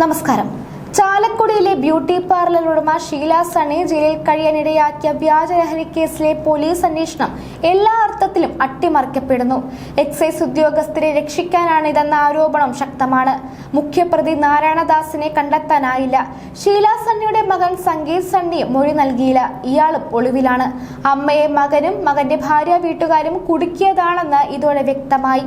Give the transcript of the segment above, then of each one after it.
നമസ്കാരം. ചാലക്കുടിയിലെ beauty parlour ഉടമ ഷീല സണി ജയിലിൽ കഴിയാനിടയാക്കിയ വ്യാജലഹരി കേസിലെ പോലീസ് അന്വേഷണം എല്ലാ അർത്ഥത്തിലും അട്ടിമറിക്കപ്പെടുന്നു. എക്സൈസ് ഉദ്യോഗസ്ഥരെ രക്ഷിക്കാനാണ് ഇതെന്ന ആരോപണം ശക്തമാണ്. മുഖ്യപ്രതി നാരായണദാസിനെ കണ്ടെത്താനായില്ല. ഷീല സണ്ണിയുടെ മകൻ സംഗീത് സണ്ണിയും മൊഴി നൽകിയില്ല. ഇയാളും ഒളിവിലാണ്. അമ്മയെ മകനും മകന്റെ ഭാര്യ വീട്ടുകാരും കുടുക്കിയതാണെന്ന് ഇതോടെ വ്യക്തമായി.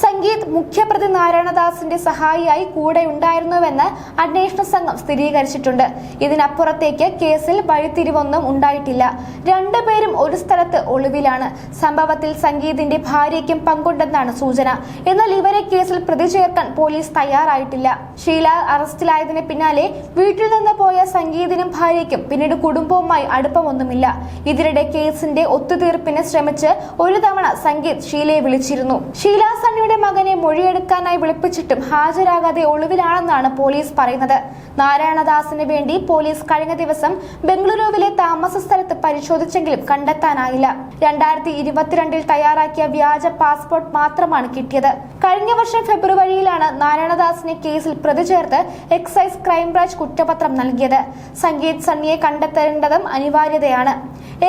സംഗീത് മുഖ്യപ്രതി നാരായണദാസിന്റെ സഹായിയായി കൂടെ ഉണ്ടായിരുന്നുവെന്ന് അന്വേഷണ സംഘം സ്ഥിരീകരിച്ചിട്ടുണ്ട്. ഇതിനപ്പുറത്തേക്ക് കേസിൽ വഴിത്തിരിവൊന്നും ഉണ്ടായിട്ടില്ല. രണ്ടുപേരും ഒരു സ്ഥലത്ത് ഒളിവിലാണ്. സംഭവത്തിൽ സംഗീതിന്റെ ഭാര്യയ്ക്കും പങ്കുണ്ടെന്നാണ് സൂചന. എന്നാൽ ഇവരെ കേസിൽ പ്രതി ചേർക്കാൻ പോലീസ് തയ്യാറായിട്ടില്ല. ഷീല അറസ്റ്റിലായതിന് പിന്നാലെ വീട്ടിൽ നിന്ന് പോയ സംഗീതിനും ഭാര്യയ്ക്കും പിന്നീട് കുടുംബവുമായി അടുപ്പമൊന്നുമില്ല. ഇതിനിടെ കേസിന്റെ ഒത്തുതീർപ്പിന് ശ്രമിച്ച് ഒരു തവണ സംഗീത് ഷീലയെ വിളിച്ചിരുന്നു. ഷീല സണ്ണിയുടെ മകനെ മൊഴിയെടുക്കാനായി വിളിപ്പിച്ചിട്ടും ഹാജരാകാതെ ഒളിവിലാണെന്നാണ് പോലീസ് പറയുന്നത്. നാരായണദാസിന് വേണ്ടി പോലീസ് കഴിഞ്ഞ ദിവസം ബംഗളൂരുവിലെ താമസ സ്ഥലത്ത് പരിശോധിച്ചെങ്കിലും കണ്ടെത്താനായില്ല. രണ്ടായിരത്തി ഇരുപത്തിരണ്ടിൽ തയ്യാറാക്കിയ വ്യാജ പാസ്പോർട്ട് മാത്രമാണ് കിട്ടിയത്. കഴിഞ്ഞ വർഷം ഫെബ്രുവരിയിലാണ് നാരായണദാസിനെ കേസിൽ പ്രതി ചേർത്ത് എക്സൈസ് ക്രൈംബ്രാഞ്ച് കുറ്റപത്രം നൽകിയത്. സംഗീത് സണ്ണിയെ കണ്ടെത്തേണ്ടതും അനിവാര്യതയാണ്.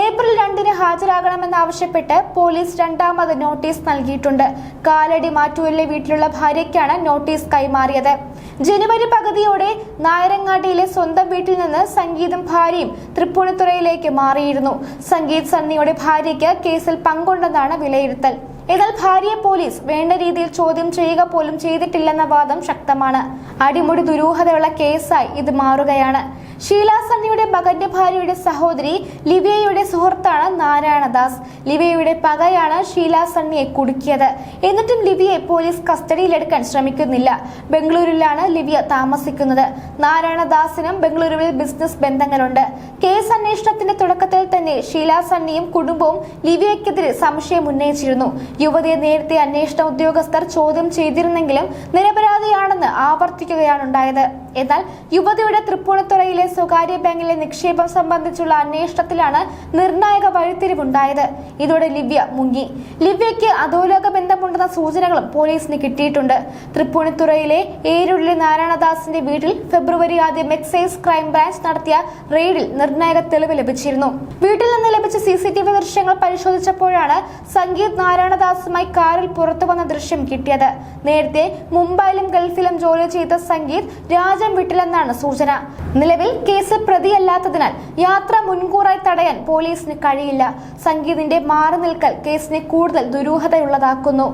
ഏപ്രിൽ രണ്ടിന് ഹാജരാകണമെന്നാവശ്യപ്പെട്ട് പോലീസ് രണ്ടാമത് നോട്ടീസ് നൽകിയിട്ടുണ്ട്. കാലടി മാറ്റൂരിലെ വീട്ടിലുള്ള ഭാര്യയ്ക്കാണ് നോട്ടീസ് കൈമാറിയത്. ജനുവരി പകുതിയോടെ നായരങ്ങാട്ടിയിലെ സ്വന്തം വീട്ടിൽ നിന്ന് സംഗീതം ഭാര്യയും തൃപ്പൂണിത്തുറയിലേക്ക് മാറിയിരുന്നു. സംഗീത് സണ്ണിയുടെ ഭാര്യയ്ക്ക് കേസിൽ പങ്കുണ്ടെന്നാണ് വിലയിരുത്തൽ. എന്നാൽ ഭാര്യയെ പോലീസ് വേണ്ട രീതിയിൽ ചോദ്യം ചെയ്യുക പോലും ചെയ്തിട്ടില്ലെന്ന വാദം ശക്തമാണ്. അടിമുടി ദുരൂഹതയുള്ള കേസായി ഇത് മാറുകയാണ്. ഷീല സണ്ണിയുടെ മകന്റെ ഭാര്യയുടെ സഹോദരി ലിവിയയുടെ സുഹൃത്താണ് നാരായണദാസ്. ലിവിയയുടെ പകയാണ് ഷീല സണ്ണിയെ കുടുക്കിയത്. എന്നിട്ടും ലിവിയെ പോലീസ് കസ്റ്റഡിയിലെടുക്കാൻ ശ്രമിക്കുന്നില്ല. ബംഗളൂരുവിലാണ് ലിവിയ താമസിക്കുന്നത്. നാരായണദാസിനും ബംഗളൂരുവിൽ ബിസിനസ് ബന്ധങ്ങളുണ്ട്. കേസ് അന്വേഷണത്തിന്റെ തുടക്കത്തിൽ തന്നെ ഷീല സണ്ണിയും കുടുംബവും ലിവിയക്കെതിരെ സംശയം ഉന്നയിച്ചിരുന്നു. യുവതിയെ നേരത്തെ അന്വേഷണ ഉദ്യോഗസ്ഥർ ചോദ്യം ചെയ്തിരുന്നെങ്കിലും നിരപരാധിയാണെന്ന് ആവർത്തിക്കുകയാണുണ്ടായത്. എന്നാൽ യുവതിയുടെ തൃപ്പൂണിത്തുറയിലെ സ്വകാര്യ ബാങ്കിലെ നിക്ഷേപം സംബന്ധിച്ചുള്ള അന്വേഷണത്തിലാണ് നിർണായക വഴിത്തിരിവുണ്ടായത്. ഇതോടെ ലിവ്യ മുങ്ങി. ലിവ്യയ്ക്ക് അധോലോക ബന്ധമുണ്ടെന്ന സൂചനകളും പോലീസിന് കിട്ടിയിട്ടുണ്ട്. തൃപ്പൂണിത്തുറയിലെ ഏരുള്ളിലെ നാരായണദാസിന്റെ വീട്ടിൽ ഫെബ്രുവരി ആദ്യം എക്സൈസ് ക്രൈംബ്രാഞ്ച് നടത്തിയ റെയ്ഡിൽ നിർണായക തെളിവ് ലഭിച്ചിരുന്നു. വീട്ടിൽ നിന്ന് ലഭിച്ച സി സി ടി വി ദൃശ്യങ്ങൾ പരിശോധിച്ചപ്പോഴാണ് സംഗീത് നാരായണദാസുമായി കാറിൽ പുറത്തു വന്ന ദൃശ്യം കിട്ടിയത്. നേരത്തെ മുംബൈയിലും ഗൾഫിലും ജോലി ചെയ്ത സംഗീത് രാജ്യം വിട്ടില്ലെന്നാണ് സൂചന. നിലവിൽ കേസ് പ്രതിയല്ലാത്തതിനാൽ യാത്ര മുൻകൂറായി തടയാൻ പോലീസിന് കഴിയില്ല. സംഗീതിന്റെ മാറി നിൽക്കൽ കേസിനെ കൂടുതൽ ദുരൂഹതയുള്ളതാക്കുന്നു.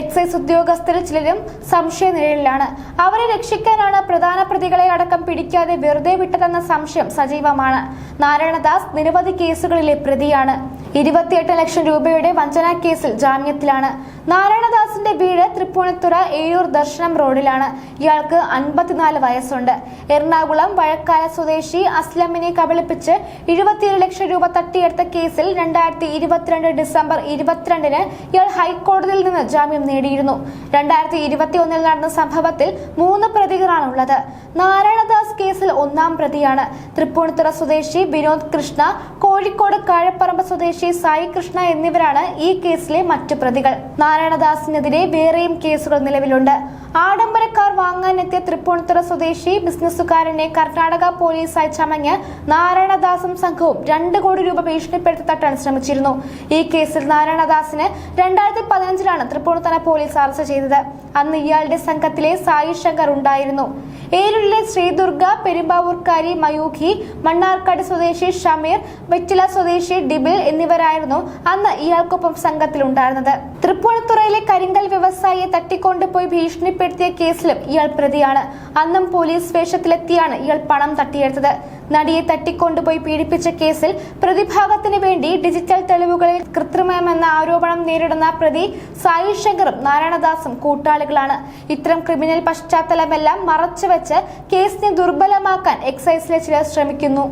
എക്സൈസ് ഉദ്യോഗസ്ഥരിൽ ചിലരും സംശയ നിലയിലാണ് അവരെ രക്ഷിക്കാനാണ് പ്രധാന പ്രതികളെ അടക്കം പിടിക്കാതെ വെറുതെ വിട്ടതെന്ന സംശയം സജീവമാണ്. നാരായണദാസ് നിരവധി കേസുകളിലെ പ്രതിയാണ്. ഇരുപത്തിയെട്ട് ലക്ഷം രൂപയുടെ വഞ്ചനാ കേസിൽ ജാമ്യത്തിലാണ്. നാരായണദാസിന്റെ വീട് തൃപ്പൂണിത്തുറ ഏഴൂർ ദർശനം റോഡിലാണ്. ഇയാൾക്ക് അൻപത്തിനാല് വയസ്സുണ്ട്. എറണാകുളം വഴക്കാല സ്വദേശി അസ്ലമിനെ കബളിപ്പിച്ച് ഇരുപത്തിയേഴ് ലക്ഷം രൂപ തട്ടിയെടുത്ത കേസിൽ രണ്ടായിരത്തി ഇരുപത്തിരണ്ട് ഡിസംബർ ഇരുപത്തിരണ്ടിന് ഇയാൾ ഹൈക്കോടതിയിൽ നിന്ന് ജാമ്യം നേടിയിരുന്നു. രണ്ടായിരത്തി ഇരുപത്തി ഒന്നിൽ നടന്ന സംഭവത്തിൽ മൂന്ന് പ്രതികളാണ് ഉള്ളത് നാരായണദാസ് കേസിൽ ഒന്നാം പ്രതിയാണ്. തൃപ്പൂണിത്തുറ സ്വദേശി വിനോദ് കൃഷ്ണ കോഴിക്കോട് കാഴപ്പറമ്പ് സ്വദേശി സായി കൃഷ്ണ എന്നിവരാണ് ഈ കേസിലെ മറ്റു പ്രതികൾ. നാരായണദാസിനെതിരെ വേറെയും കേസുകൾ നിലവിലുണ്ട്. ആഡംബര കാർ വാങ്ങാനെത്തിയ തൃപ്പൂണിത്തുറ സ്വദേശി ബിസിനസ്സുകാരനെ കർണാടക പോലീസായി ചമഞ്ഞ് നാരായണദാസും സംഘവും രണ്ട് കോടി രൂപ ഭീഷണിപ്പെടുത്തി തട്ടാൻ ശ്രമിച്ചിരുന്നു ഈ കേസിൽ നാരായണദാസിന് രണ്ടായിരത്തി പതിനഞ്ചിലാണ് തൃപ്പൂണിത്തുറ പോലീസ് അറസ്റ്റ് ചെയ്തത്. അന്ന് ഇയാളുടെ സംഘത്തിലെ സായി ശങ്കർ ഉണ്ടായിരുന്നു. ഏരൂരിലെ ശ്രീദുർഗ പെരുമ്പാവൂർക്കാരി മയൂഖി മണ്ണാർക്കാട് സ്വദേശി ഷമീർ വെറ്റില സ്വദേശി ഡിബിൽ എന്നിവരായിരുന്നു അന്ന് ഇയാൾക്കൊപ്പം സംഘത്തിലുണ്ടായിരുന്നത്. തൃപ്പൂണിത്തുറയിലെ കരിങ്കൽ വ്യവസായിയെ തട്ടിക്കൊണ്ടുപോയി ഭീഷണിപ്പെടുത്തിയ കേസിലും ഇയാൾ പ്രതിയാണ്. അന്നും പോലീസ് വേഷത്തിലെത്തിയാണ് ഇയാൾ പണം തട്ടിയെടുത്തത്. നടിയെ തട്ടിക്കൊണ്ടുപോയി പീഡിപ്പിച്ച കേസിൽ പ്രതിഭാഗത്തിന് വേണ്ടി ഡിജിറ്റൽ തെളിവുകളിൽ കൃത്രിമമെന്ന ആരോപണം നേരിടുന്ന പ്രതി സായി ശങ്കറും നാരായണദാസും കൂട്ടാളികളാണ്. ഇത്തരം ക്രിമിനൽ പശ്ചാത്തലമെല്ലാം മറച്ചുവെച്ച് കേസിനെ ദുർബലമാക്കാൻ എക്സൈസിലെ ചിലർ ശ്രമിക്കുന്നു.